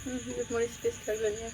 হুম হুম মরিচ পেস্ট লাগবে না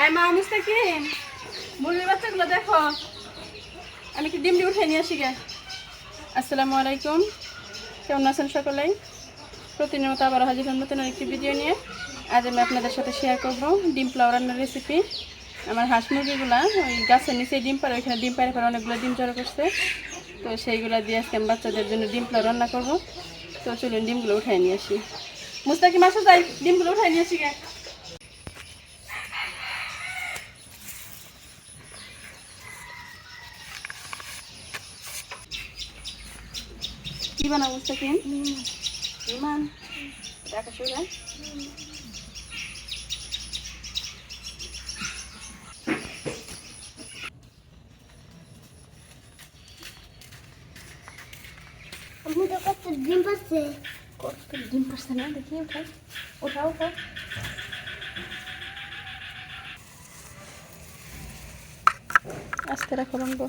হ্যাঁ মা বাচ্চাগুলো দেখো। আমি কি আসসালামু আলাইকুম। প্রতিনিয়ত হন একটি ভিডিও নিয়ে। আজ আমি আপনাদের সাথে শেয়ার করব ডিম পোলাও রান্নার রেসিপি আমার হাঁস মুরগিগুলা, ওই গাছের নিচে ডিম পারে ওইখানে ডিম পারে পরে অনেকগুলো ডিম জড়ো করছে। তো সেইগুলো দিয়ে বাচ্চাদের জন্য ডিম পোলাও রান্না করব। তো চলুন ডিমগুলো উঠাই নিয়ে আসি। মুস্তাকিম, আসো যাই। ডিমগুলো উঠাই নিয়ে আসি গে। কি বানাবো মুস্তাকিম বিমান দেখা কত ডিম পাচ্ছে ডিম পারছে না? দেখি উঠাই উঠাও উঠাও। আস্তে রাখো রঙ্গ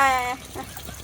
哎，哎，哎。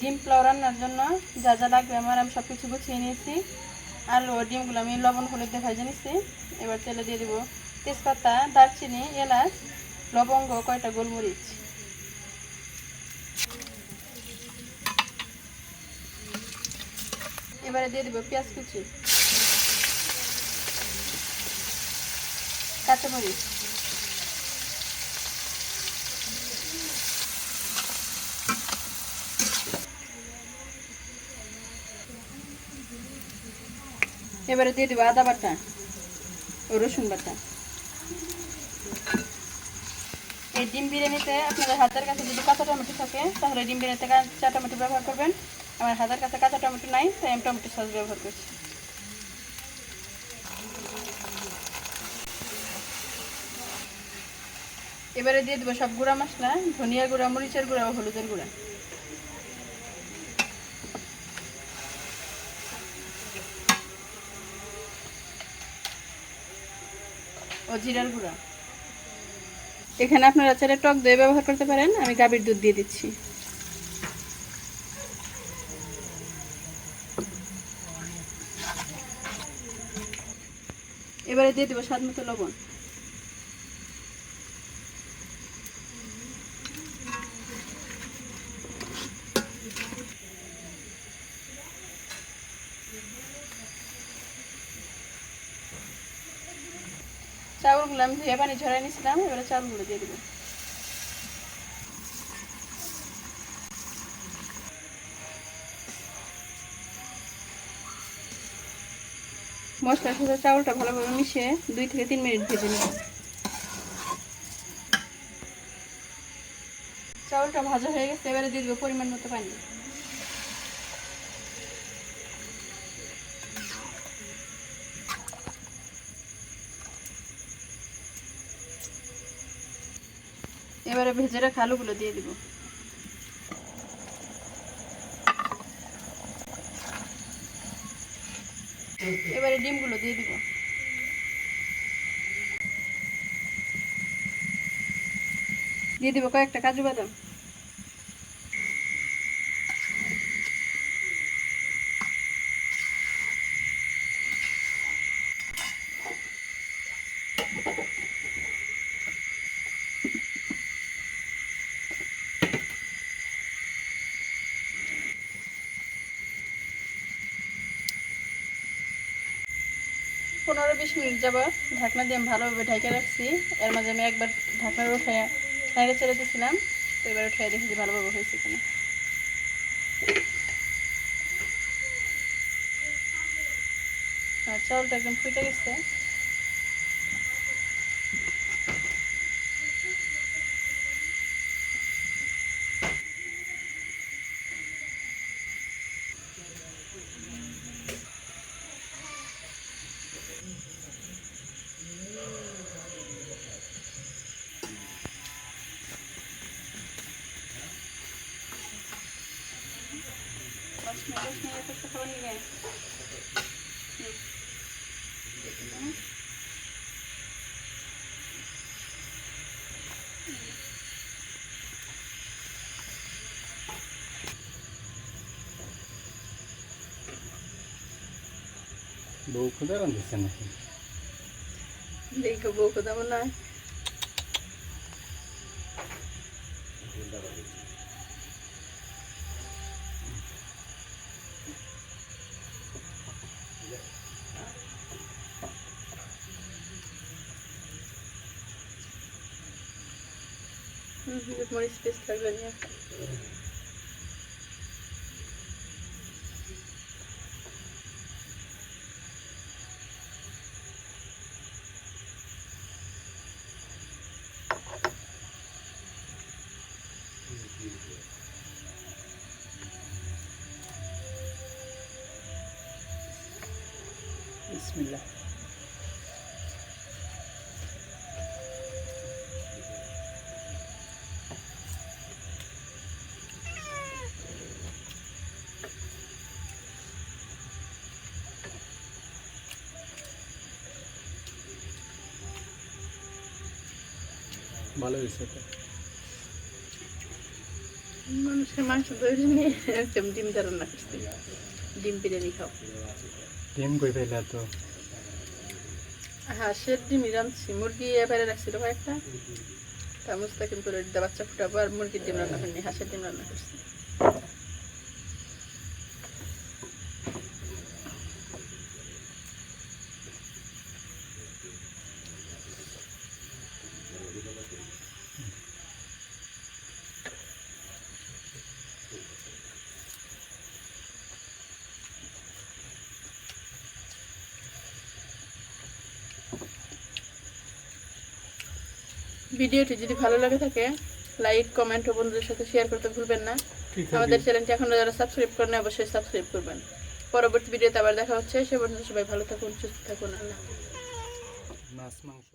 ডিম পোলাও রান্নার জন্য যা যা লাগবে আমার, আমি সব কিছু গুছিয়ে নিয়েছি। আলু ও ডিমগুলো আমি লবণ, হলুদ ভেজে নিচ্ছি এবার তেলে দিয়ে দিব তেজপাতা, দারচিনি, এলাচ, লবঙ্গ, কয়টা গোলমরিচ। এবারে দিয়ে দিব পেঁয়াজ কুচি। কাঁচামরিচ। এবারে দিয়ে দেবো আদা বাটা ও রসুন বাটা। এই ডিম বিরিয়ানিতে আপনাদের হাতের কাছে যদি কাঁচা টমেটো থাকে, তাহলে ডিম বিরিয়ানিতে কাঁচা টমেটো ব্যবহার করবেন। আমার হাতের কাছে কাঁচা টমেটো নাই, তাই আমি টমেটো সস ব্যবহার করছি। এবারে দিয়ে দেবো সব গুঁড়া মশলা, ধনিয়া গুঁড়া, মরিচের গুঁড়া ও হলুদের গুঁড়া। গুঁড়া। এখানে আপনারা চাইলে টক দই ব্যবহার করতে পারেন, আমি গাভীর দুধ দিয়ে দিচ্ছি। এবারে দিয়ে দেবো স্বাদ মতো লবণ। আমি ধুয়ে পানি ঝরাই নিয়েছিলাম এবারে চাউলগুলো দিয়ে দেবো। মশলার সাথে চাউলটা ভালোভাবে মিশিয়ে দুই থেকে তিন মিনিট ভেজে নেব। চাউলটা ভাজা হয়ে গেছে, এবারে দিয়ে দেবো পরিমাণ মতো পানি। এবারে ভেজে রাখা আলুগুলো দিয়ে দিব। এবারে ডিমগুলো দিয়ে দিব। দিয়ে দিব কয়েকটা কাজু বাদাম। পনেরো মিনিট যাবত ঢাকনা দিয়ে ভালোভাবে ঢেকে রাখছি। এর মাঝে আমি একবার ঢাকনার উঠে চলে ছেড়ে দিয়েছিলাম তো এবার উঠে দেখেছি ভালোভাবে হয়েছে কিনা। আর চাউলটা একদম ফুটে গেছে। খাবার নিবে বউ খুদা রান্ধছে নাকি? দেখো বউ কথা মনে হয়। মরিচ পেস্ট লাগবে ভালো হয়েছে মানুষের মাংস ধরে নিয়ে একদম রান্না করছি। ডিম বিরিয়ানি খাও। ডিম কই তো? হাঁসের ডিম রাঁধছি মুরগি এবারে রাখছিল কয়েকটা। তা মুস্তাকিম করে বাচ্চা ফুটাবো আর মুরগির ডিম রান্না করিনি হাঁসের ডিম রান্না করছি। ভিডিওটি যদি ভালো লাগে থাকে লাইক কমেন্ট ও বন্ধুদের সাথে শেয়ার করতে ভুলবেন না। আমাদের চ্যানেলটি এখনও যারা সাবস্ক্রাইব করেন অবশ্যই সাবস্ক্রাইব করবেন। পরবর্তী ভিডিওতে আবার দেখা হচ্ছে সে পর্যন্ত সবাই ভালো থাকুন সুস্থ থাকুন আল্লাহ। মাছ মাংস।